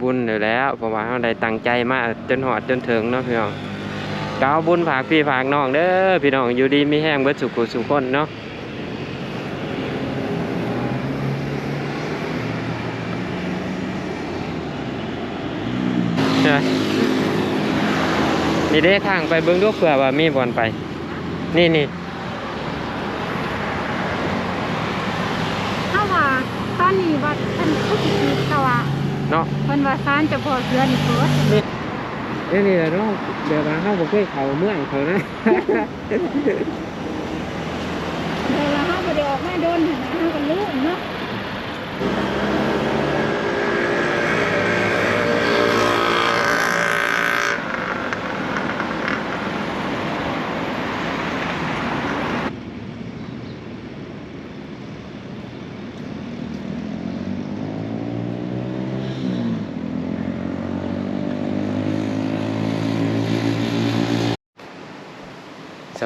บุญอยู่แล้วเพราะว่าเราได้ตั้งใจมาจนหอดจนถึงเนาะพี่น้องก้าวบุญฝากพี่ฝากน้องเด้อพี่น้องอยู่ดีมีแห้งเบิดสุขุสุขคนเนาะใช่ไหมนี่เด้ทางไปเบิ้องดูเผื่อว่ามีบอลไป นี่นี่ ถ้าว่าตอนนี้ว่าเพิ่นผู้ที่คิดเขาว่า เนาะเพิ่นว่าศาลเจะพอเสือนี่เปิดเอ้ยนี่แหละเนาะเดี๋ยวมาเข้าบ่เคยเข้าเมืองเขานะแต่ว่าเฮาบ่ได้ออกมาโดนหั่นนะเฮาก็รู้เนาะ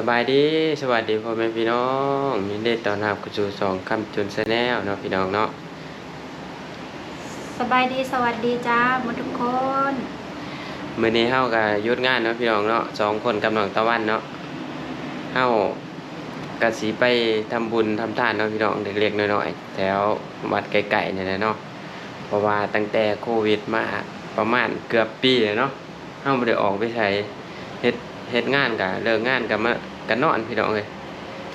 สบายดีสวัสดีพ่อแม่พี่น้องมีเด็ดตอนรับกูสู่สองคำจุนแนลเนาะพี่น้องเนาะสบายดีสวัสดีจ้าหมดทุกคนมื้อนี้เฮาก็หยุดงานเนาะพี่น้องเนาะสองคนกับน้องตะวันเนาะเฮาก็สิไปทำบุญทำทานเนาะพี่น้องเล็กๆน้อยๆแถววัดไกลๆนี่แหละเนาะเพราะว่าตั้งแต่โควิดมาประมาณเกือบปีแล้วเนาะเฮาบ่ได้ออกไปไสเฮ็ดเฮ็ดงานก็เลิกงานก็มา ก็นอนพี่น้องเอ้ย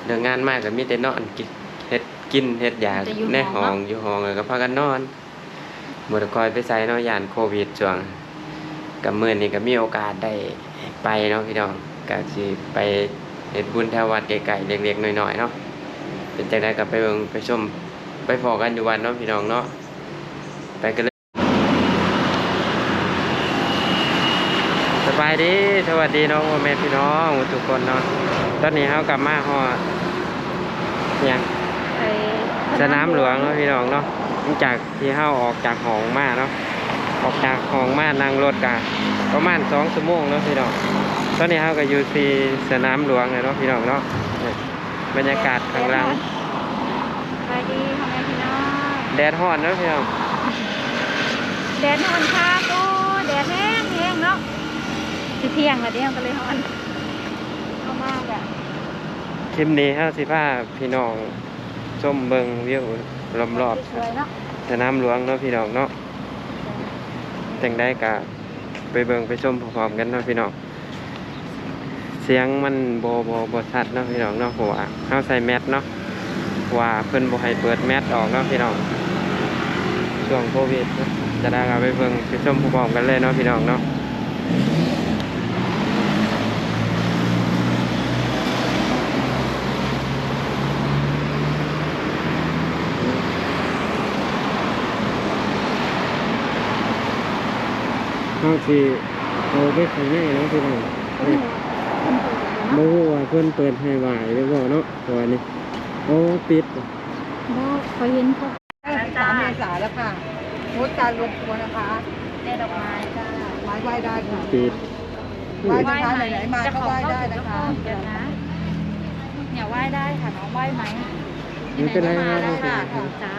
เลิกงานมาก็มีแต่นอนกินเฮ็ดกินเฮ็ดยาในห้องอยู่ห้องแล้วก็พากันนอนบ่ได้คอยไปไสเนาะย่านโควิดช่วงกับมื่อนี้ก็มีโอกาสได้ไปเนาะพี่น้องก็สิไปเฮ็ดบุญแถววัดไกลๆเล็กๆน้อยๆเนาะเป็นจังไดก็ไปเบิ่งไปชมไปพอกันอยู่วัดเนาะพี่น้องเนาะไปกันเลย สบายดี สวัสดีน้องพ่อแม่พี่น้องทุกคนเนาะ ตอนนี้เฮากลับมาฮอดหยังไปสนามหลวงเนาะพี่น้องเนาะหลังจากที่เฮาออกจากห้องมาเนาะออกจากห้องมานั่งรถกะประมาณสองชั่วโมงเนาะพี่น้องตอนนี้เฮาก็อยู่ที่สนามหลวงเลยเนาะพี่น้องเนาะนี่บรรยากาศข้างหล่างสบายดีพ่อแม่พี่น้องแดดร้อนเนาะพี่น้องแดดฮ้อนค่ะโอ้แดดแห้งแห้งเนาะสิเที่ยงแล้วเดี๋ยวก็เลยฮ้อนเอา มากอะคลิปนี้เฮาสิพาพี่น้องชมเบิ่งวิวรอบสวยเนาะๆสนามหลวงเนาะพี่น้องเนาะจังได้กะไปเบิ่งไปชมพร้อมๆกันเนาะพี่น้องเสียงมันบ่บ่บ่ชัดเนาะพี่น้องเนาะเพราะว่าเฮาใส่แมสเนาะว่าเพิ่นบ่ให้เปิดแมสออกเนาะพี่น้องช่วงโควิดเนาะจะได้เอาไปเบิ่งไปชมพร้อมๆกันเลยเนาะพี่น้องเนาะ เฮาสิเอาไปข้างในเนาะพี่น้องนี่บ่ฮู้ว่าเพิ่อนเปิดให้ไหวหรือบ่เนาเพราะว่านี่โอ้ปิดบ่เคยเห็นเขาสามเมษาแล้วค่ะงดการรวมตัวนะคะได้ดอกไม้จ้าไม้ไหว้ได้ค่ะปิดไหว้นะคะไหนๆมาก็ไหว้ได้นะคะเดี๋ยวนะเนี่ยไหว้ได้ค่ะน้องไหว้ไหมไม่เป็นไรครับได้ไม่เป็นค่ะจ้า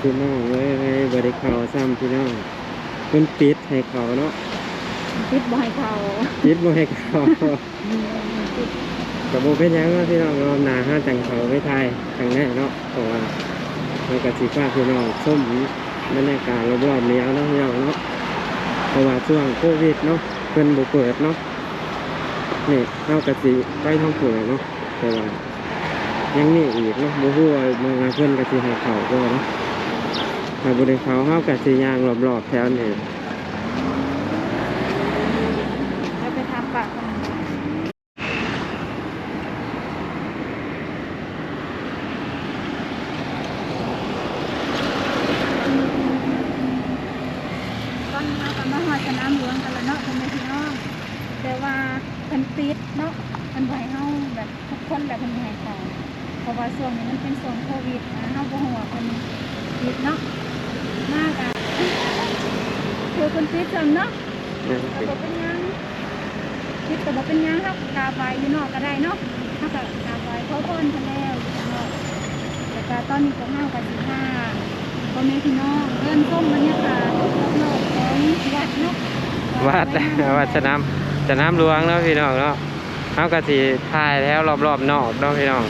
พี่น้องเอ้ยให้บริเขาซ้ำพี่น้องเพิ่นปิดให้เขาเนาะปิดบ่ให้เขาปิดบ่ให้เขาก็บ่เป็นหยังเนาะพี่น้องรอบหน้าห้าจังเขาไปทายครั้งแรกเนาะเพราะว่ามันก็สิพาพี่น้องส้มบรรยากาศรอบๆนี้เอาเนาะพี่น้องเนาะเพราะว่าช่วงโควิดเนาะเพิ่นบ่เปิดเนาะนี่เฮาก็สิไปท่องเที่ยวเนาะแต่ว่ายังมีอีกเนาะบ่ฮู้ว่าเมื่อเพิ่นก็สิให้เข้าบ่เนาะ ถ้าบริเขาเฮากับสียางรอบๆแถวนี้แล้วไปทำปากของตอนนี้เรากำลังมาสนามหลวงกันแล้วเนาะพ่อแม่พี่น้องแต่ว่าเพิ่นปิดเนาะเพิ่นบ่ให้เฮาแบบทุกคนแบบเพิ่นห้เขาเพราะว่าช่วงนี้มันเป็นช่วงโควิดนะเฮาบ่ฮู้ว่าเพิ่นปิดเนาะ มากอะคือเพิ่นปิดจังเนาะนะก็บ่เป็นหยังคิดก็บ่เป็นหยังครับกาไปอยู่นอกก็ได้เนาะถ้าก็กาไปขอพรท่านแล้วอยู่ข้างนอกแต่แต่ตอนนี้ก็ห้ากันสิบห้าพ่อแม่พี่น้องเดินส้มบรรยากาศรอบๆของวัดเนาะวัดวัดสนามสนามหลวงเนาะพี่น้องเนาะเฮาก็สิถ่ายแล้วรอบๆนอกเนาะพี่น้อง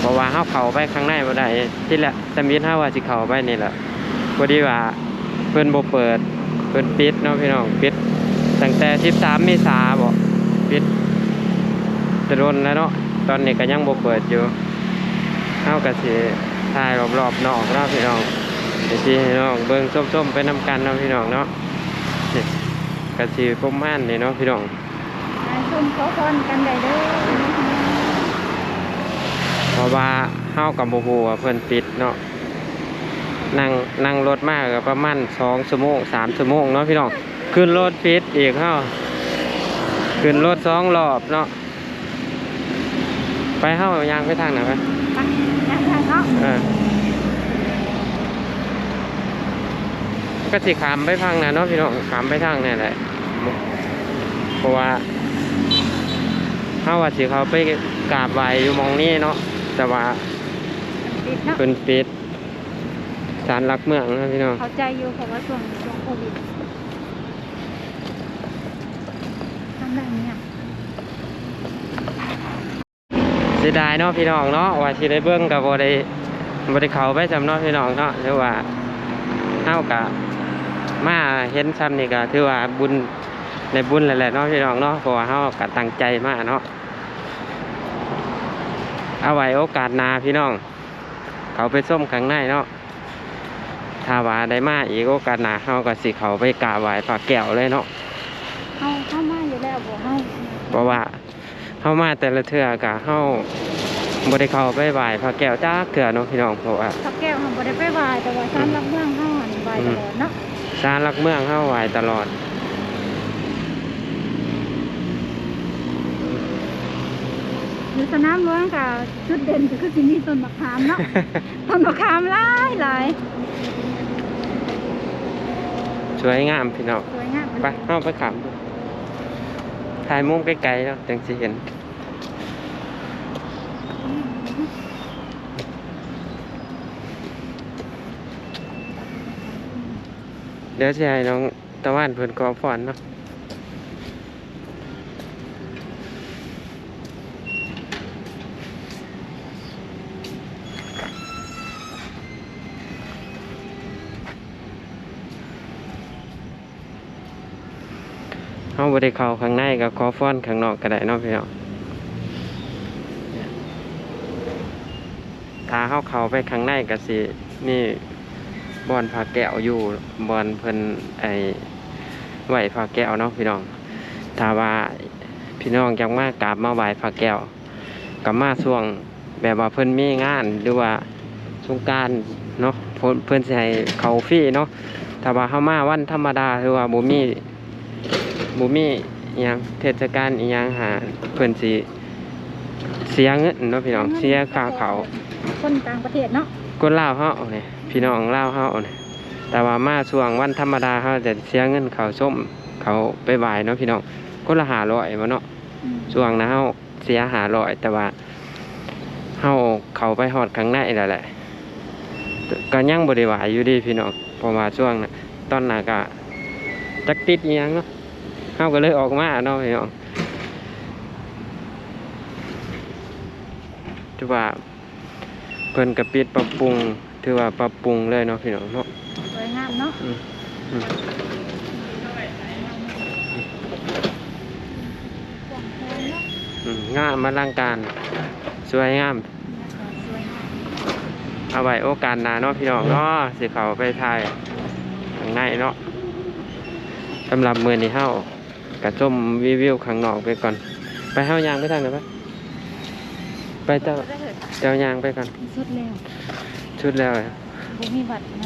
เพราะว่าเฮาเข้าไปข้างในบ่ได้ที่แหละสมิธเฮาว่าสิเข้าไปนี่แหละ พอดีว่าเพิ่นบ่เปิด เพิ่นปิดเนาะพี่น้องปิดตั้งแต่13เมษาบ่ปิดจะโดนแล้วเนาะตอนนี้ก็ยังบ่เปิดอยู่เฮาก็สิถ่ายรอบๆนอกเนาะพี่น้องเดี๋ยวสิให้น้องเบิ่งส้มๆไปนํกันเนาะพี่น้องเนาะนี่ก็สิประมาณนี้เนาะพี่น้องนายชมขอพรกันได้เด้อเพราะว่าเฮากับโมโหว่าเพิ่นปิดเนาะ นั่งนั่งรถมากก็ประมาณสองชั่วโมงสามชั่วโมงเนาะพี่น้องขึ้นรถปิดอีกเฮาขึ้นรถสองรอบเนาะไปเฮายางไปทางไหนไปไปนะทางเนาะเออก็สิขามไปทางนั้นเนาะพี่น้องขามไปทางนี่แหละเพราะว่าเฮาว่าสิเขาไปกราบไหว้อยู่หมองนี้เนาะแต่ว่าปิดเนาะเป็นปิด สารหลักเมืองนะพี่น้องเข้าใจอยู่เพราะว่าช่วงช่วงโควิดทำได้เนี่ยเสียดายเนาะพี่น้องเนาะว่าสิได้เบิ่งกับบ่ได้บ่ได้เข้าไปจำเนาะพี่น้องเนาะหรือว่าเฮากะมาเห็นซ้ำนี่ก็ถือว่าบุญในบุญแหละๆเนาะพี่น้องเนาะเพราะว่าเฮาก็ตั้งใจมาเนาะเอาไว้โอกาสหน้าพี่น้อง เขาไปส้มข้างในเนาะ ถ้าว่าได้มาอีกโอกาสหน้าเฮาก็สิเข้าไปกราบไหว้พระแก้วเลยเนาะเฮาเข้ามาอยู่แล้วบ่เฮาเพราะว่าเข้ามาแต่ละเทื่อกะเข้าบ่ได้เข้าไปไหว้พระแก้วจักเทื่อเนาะพี่น้องเพราะว่าทับแก้วเฮาบ่ได้ไปไหว้แต่ว่าศาลหลักเมืองเฮาหันไหว้ตลอดเนาะศาลหลักเมืองเข้าไหว้ตลอดอยู่สนามหลวงก็จุดเด่นก็คือสิมีต้นมะขามเนาะต้นมะขามหลายหลาย สวยงามพี่น้องสวยงามไปเข้าไปขามดูถ่ายมุมไกลๆเนาะจังสิเห็นเดี๋ยวสิให้น้องตะวันเพิ่นขอพรเนาะ เฮาบ่ได้เขาข้างในก็ขอพรข้างนอกก็ได้นาะพี่น้องถ้าเฮาเข้าไปข้างในก็สินี่บอนพาแก้วอยู่บอนเพิ่นไอ้ไหวพาแก้วเนาะพี่น้องถ้าว่าพี่น้องยากมากราบมาไหว้พระแก้วก็มาช่วงแบบว่าเพิ่นมีงานหรือว่าสงการเนาะเพิ่นเพิ่นสิให้เขาฟรีเนาะถ้าว่าเฮามาวันธรรมดาหรือว่าบ่มี บ่มีอิหยังเทศกาลอิหยังหาเพิ่นสิเสียเงินเนาะพี่น้องเสียค่าเขาวคนต่างประเทศเนาะคนลาวเฮาเนี่ยพี่น้องลาวเฮาเนี่ยแต่ว่ามาช่วงวันธรรมดาเฮาจะเสียเงินเขาส้มเขาไปบายเนาะพี่น้องคนละ500บ่เนาะอืมช่วงนะเฮาเสีย500แต่ว่าเฮาเข้าไปฮอดข้างในแล้วแหละก็ยังบ่ได้ไหวอยู่ดีพี่น้องเพราะว่าช่วงน่ะตอนน่ะก็จักติดอิหยังเนาะ เฮาก็เลยออกมาเนาะพี่น้องถือว่าเพิ่นก็ปิดปรับปรุง ถือว่าปรับปรุงเลยเนาะพี่น้องเนาะสวยงามเนาะอืมมางาะอืมงามาลังการ สวยงามเอาไว้โอกาสหน้าเนาะพี่น้องเนาะสิเขาไปถ่ายข้างในเนาะสำหรับมือนี้เฮา กระชมรีวิวข้างนอกไปก่อน ไปเฮายางไปทางไหนปะไปเจ้าได้เถิดเจ้ายางไปก่อนสุดแล้วชุดแล้วบ่มีบัตรไหม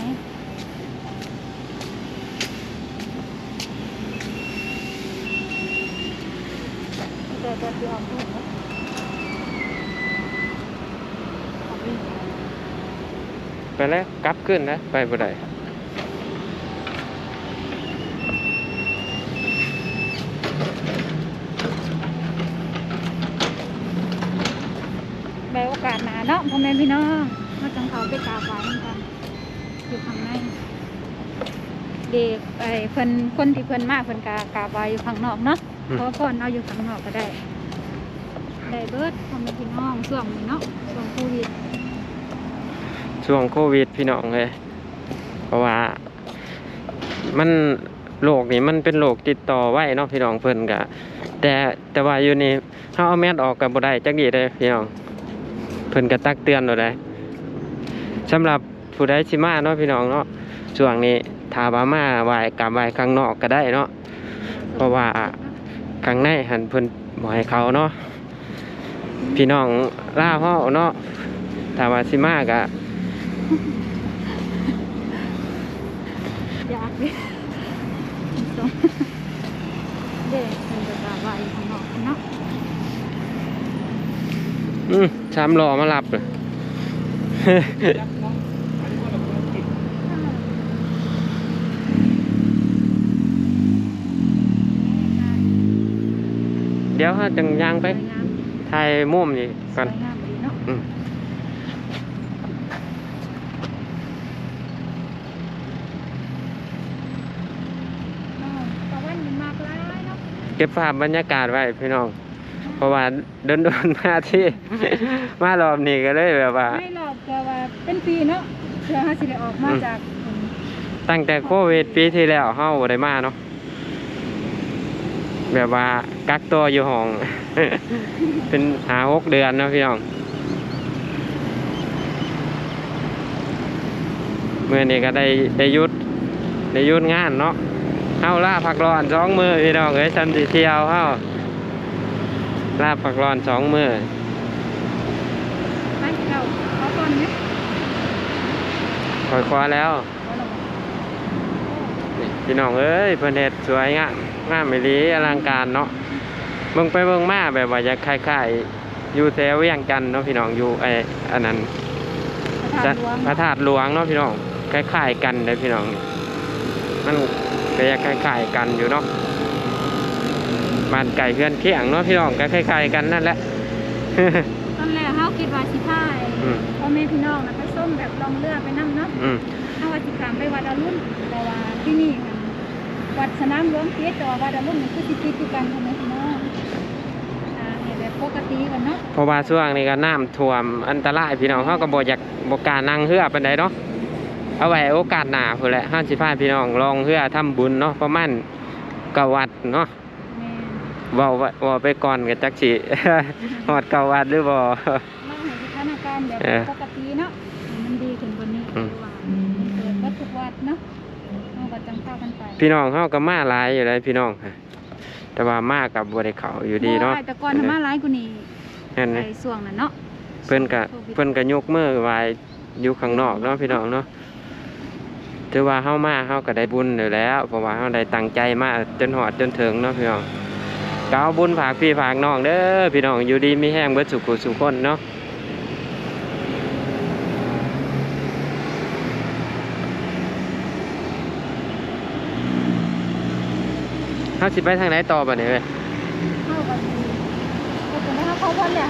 แต่แต่ที่ออกพูดเนาะออกวิ่งไปแล้วกลับขึ้นนะ ไปบ่ได้ ไปโอกาสหนาเนาะ พ่อแม่พี่น้องมาจังเขาไปกราบไหว้เหมือนกันอยู่ข้างในเด็กไอ้เพิ่นคนที่เพิ่นมากเพิ่นกากราบไหว้อยู่ข้างนอกเนาะเพราะก่อนเอาอยู่ข้างนอกก็ได้ ได้เบิดพ่อแม่พี่น้องช่วงนี้เนาะช่วงโควิดช่วงโควิดพี่น้องเลยเพราะว่า มันโรคนี่มันเป็นโรคติดต่อไว้เนาะพี่น้องเพิ่นกะแต่แต่ว่าอยู่นี่เฮาเอาแมสออกกับบ่ได้จักดีเลยพี่น้องเพิ่นก็ตักเตือนเราได้สำหรับผู้ใดสิมาเนาะพี่น้องเนาะช่วงนี้ถ้าว่ามาไหวกราบไหวข้างนอกก็ได้เนาะเพราะว่าข้างในหันเพิ่นบ่ให้เขาเนาะพี่น้องลาวเฮาเนาะถ้าว่าสิมาก็อยากดิเด็กเพิ่นกราบไหว้อยู่ข้างนอกเนาะ อืมชามรอมารับเลยเดี๋ยวเขาจังยางไปสวยงามถ่ายมุมนี่สก่อนวยงามดีเนาะอืมอ้าวตะวันนี่มากหลายเนาะเก็บภาพบรรยากาศไว้พี่น้อง เพราะว่าเดินโดนๆมาที่ มารอบนี้ก็เลยแบบว่า ไม่หรอกแต่ว่าเป็นปีเนาะเพื่อหาสิได้ออกมาอืม จากอืมตั้งแต่โควิดปีที่แล้วเฮาบ่ได้มาเนาะแบบว่ากักตัวอยู่ห้อง เป็นหาหกเดือนเนาะพี่น้องเมื่อนี้ก็ได้ได้หยุดได้หยุดงานเนาะเฮาล่าพักร้อนสองมือพี่น้องเอ้ยซันสิเที่ยวเฮา ล่าพักร้อนสองมือไปเราเขาก่อนไหมคอยคว้าแล้วเอาละบ่นี่พี่น้องเอ้ยเพิ่นเฮ็ดสวยงามงามอีหลีอลังการเนาะเบิ่งไปเบิ่งมาแบบว่าอยากคล้ายๆอยู่แถวเวียงจันทน์เนาะพี่น้องอยู่ไอ้อันนั้นพระธาตุหลวงพระธาตุหลวงเนาะพี่น้องคล้ายๆกันเลยพี่น้องมันก็อยากคล้ายๆกันอยู่เนาะ บ้านไก่เพื่อนเคียงเนาะพี่น้องก็คล้ายๆกันนั่นแหละ ตอนแรกเฮาคิดว่าสิพาไอ้อืม พ่อแม่พี่น้องนะไปส้มแบบลองเรือไปนั่งเนาะอืมเฮาว่าสิขามไปวัดอรุณแต่ว่าที่นี่ค่ะวัดสนามหลวงปิดแต่ว่าวัดอรุณมันคือสิปิดคือกันพ่อแม่พี่น้องอ่าเฮ็ดแบบปกติกันเนาะเพราะว่าช่วงนี้ก็น้ำท่วมอันตรายพี่น้องเขาก็บ่อยากบ่กล้านั่งเรือปานใดเนาะเอาไว้โอกาสหน้าพุ่นแหละห้าสิพาพี่น้องลองเรือทำบุญเนาะประมาณเกาวัดเนาะแม่น เว้าไว้เว้าไปก่อนก็จักสิฮอดเกาวัดหรือบ่ลองให้สถานการณ์แบบเออปกติเนาะให้มันดีขึ้นกว่านี้อืมเพราะว่ามันเกิดวัดทุกวัดเนาะเฮาก็จังพากันไปพี่น้องเฮาก็มาหลายอยู่เลยพี่น้องแต่ว่ามากับบ่ได้เข้าอยู่ดีเนาะบ่แต่ก่อนน่ะมาหลายกว่านี้นั่นไปนะช่วงนั้นเนาะเพิ่นก็โควิดเพิ่นก็ยกมือไหว้อยู่ข้างนอกเนาะพี่น้องเนาะถือว่าเฮามาเฮาก็ได้บุญอยู่แล้วเพราะว่าเฮาได้ตั้งใจมาจนหอดจนถึงเนาะพี่น้อง ก็เอาบุญฝากพี่ฝากน้องเด้อพี่น้องอยู่ดีมีแห้งเบิดสุขสุขคนเนาะเฮาสิไปทางไหนต่อบัดนี้เว้ยเข้ากันดีก็จะไม่เข้าเข้าพันแล้ว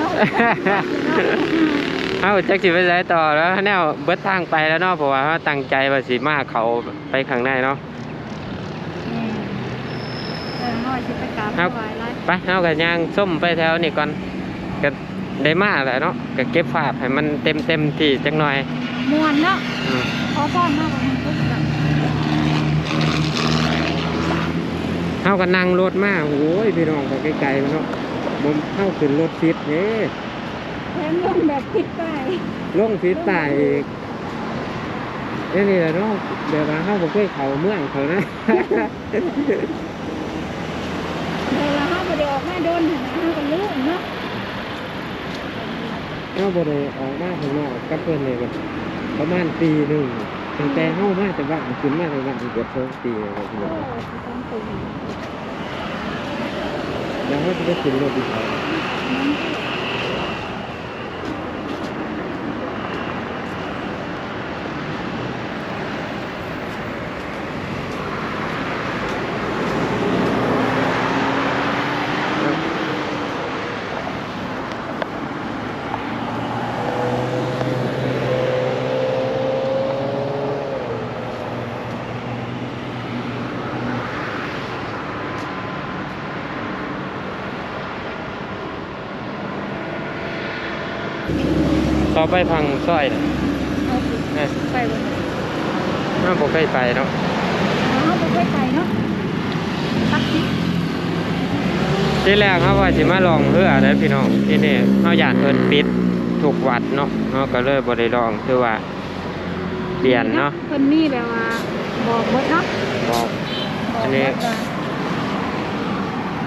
เฮาจักสิไปไหนต่อแล้วแนวเบิดทางไปแล้วเนาะเพราะว่าเฮาตั้งใจว่าสิมาเขาไปข้างในเนาะเออน้อยสิไปกราบครับถวาย ไรไปเฮาก็ย่างส้มไปแถวนี้ก่อนก็ได้มาแหละเนาะก็เก็บภาพให้มันเต็มเต็มที่จักหน่อยมวนเนาะอืมขอพรมากกว่ามันก็แบบเฮาก็นั่งรถมาโอ้ยพี่น้องก็ไกลๆเนาะบ่เฮาขึ้นรถฟิตเด้แถมลงแบบผิดไปลงฟิตใต้อีกนี่นี่แหละเนาะเดี๋ยวว่าเฮาบ่เคยเข้าเมืองเขานะเวลาห้า บ่ได้ออกมาโดนหั่นนะห้าก็รู้เนาะเฮาบ่ได้ออกมาข้างนอกกับเพิ่นเลยก็ประมาณปีหนึงตั้งแต่เฮามาแต่บ้านขึ้นมาแต่บ้านเกือบสองปีแล้วครับพี่โอ้น้องสิต้องตื่นแล้วเฮาจะได้ขึ้นรถอีกแล้ว ไปพังซอยน่ะเอาสิเอ้ยไปบนน่าบ่เคยไปเนาะเอาไปค่อยไปเนาะตักสิที่แรกเขาว่าสิมาลองเรือได้อพี่น้องที่นี่เขาอยากเพิ่นปิดถูกวัดเนาะเขาก็เลยบ่ได้ลองคือว่า เปลี่ยนเนาะเพิ่นมีแบบว่าบอกหมดเนาะบอกบอกอันหมนี้ดว่า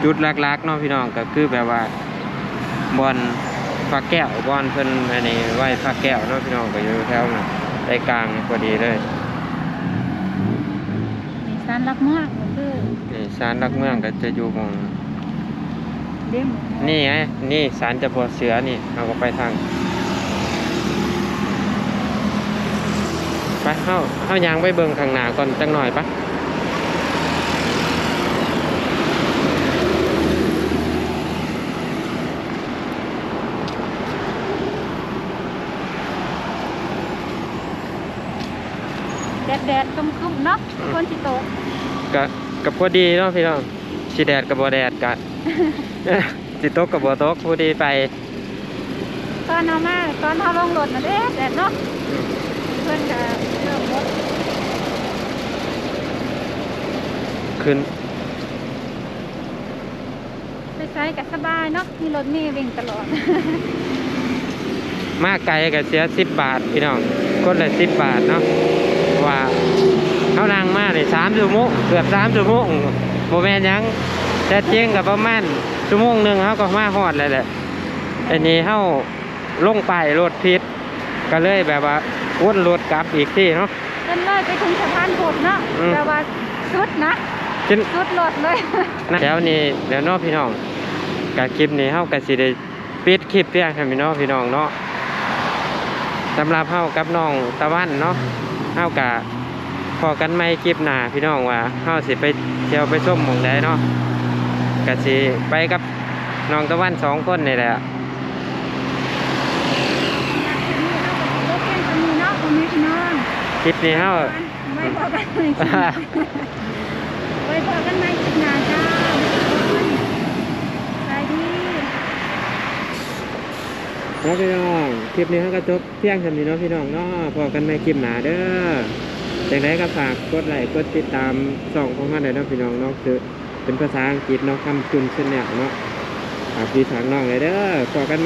จุดหลักๆเนาะพี่น้องก็คือแบบว่าบอล ฟักแก้วบอลเพิ่นอันนี้ไว้ฟักแก้วเนาะพี่น้องก็อยู่แถวนั้นใจกลางพอดีเลยนี่สารหลักเมืองก็คือนี่ศาลหลักเมืองก็จะอยู่หมองเด้มนี่ไงนี่ศาลเจ้าพ่อเสือนี่เราก็ไปทางไปเข้าเข้ายางไปเบิ่งข้างหน้าก่อนจังหน่อยปะ แดดแดดๆครึ้มเนาะคนสิตกก็กับพอดีเนาะพี่น้องสิแดดกับบ่แดดกะสิตกกับบ่ตกพอดีไปตอนเอามาตอนเอาลงรถนะแดดแดดเนาะเพิ่อนก็เริ่มรถขึ้นไปใช้ก็สบายเนาะมีรถมีวิ่งตลอด มากไกลก็เสียสิบบาทพี่น้องคนละสิบบาทเนาะ ว่าเขานั่งมาในสามชั่วโมงเกือบสามชั่วโมงโมแมนหยังแต่เจ๊งกับประมาณชั่วโมงหนึ่งเขาก็มาฮอดเลยแหละอันนี้เขาลงไปรถพิษก็เลยแบบว่าวนรถกลับอีกที่เนาะเพิ่นเลยไปถึงสะพานพุทธเนาะอืมแต่ว่าสุดนะจนสุดรถเลยแถวนี้เดี๋ยวเน้องพี่น้องกับคลิปนี้เฮาก็สิได้ปิดคลิปเพียงแค่พี่น้องพี่น้องเนาะสำหรับเฮากับน้องตะวันเนาะ เฮากะพอกันไม่คลิปหนาพี่น้องว่าเฮาสิไปเที่ยวไปชมหมองใดเนาะก็สิไปกับน้องตะวันสองคนนี่แหละคลิปนี้เฮาไว้พอกันใหม่คลิปหน้าไว้พอกันใหม่คลิปหนาจ้าสวัสดี ครับพี่น้อง คลิปนี้เฮาก็จบเที่ยงท่านี้เนาะพี่น้องเนาะพอกันไม่คลิปหนาเด้อจังไรก็ฝากกดไลค์กดติดตามส่องของเฮาได้เนาะพี่น้องเนาะคือเป็นภาษาอังกฤษเนาะคำคุณเช่นเนี่ยเนาะฝากพี่ฝากน้องเลยเด้อพอกันไหม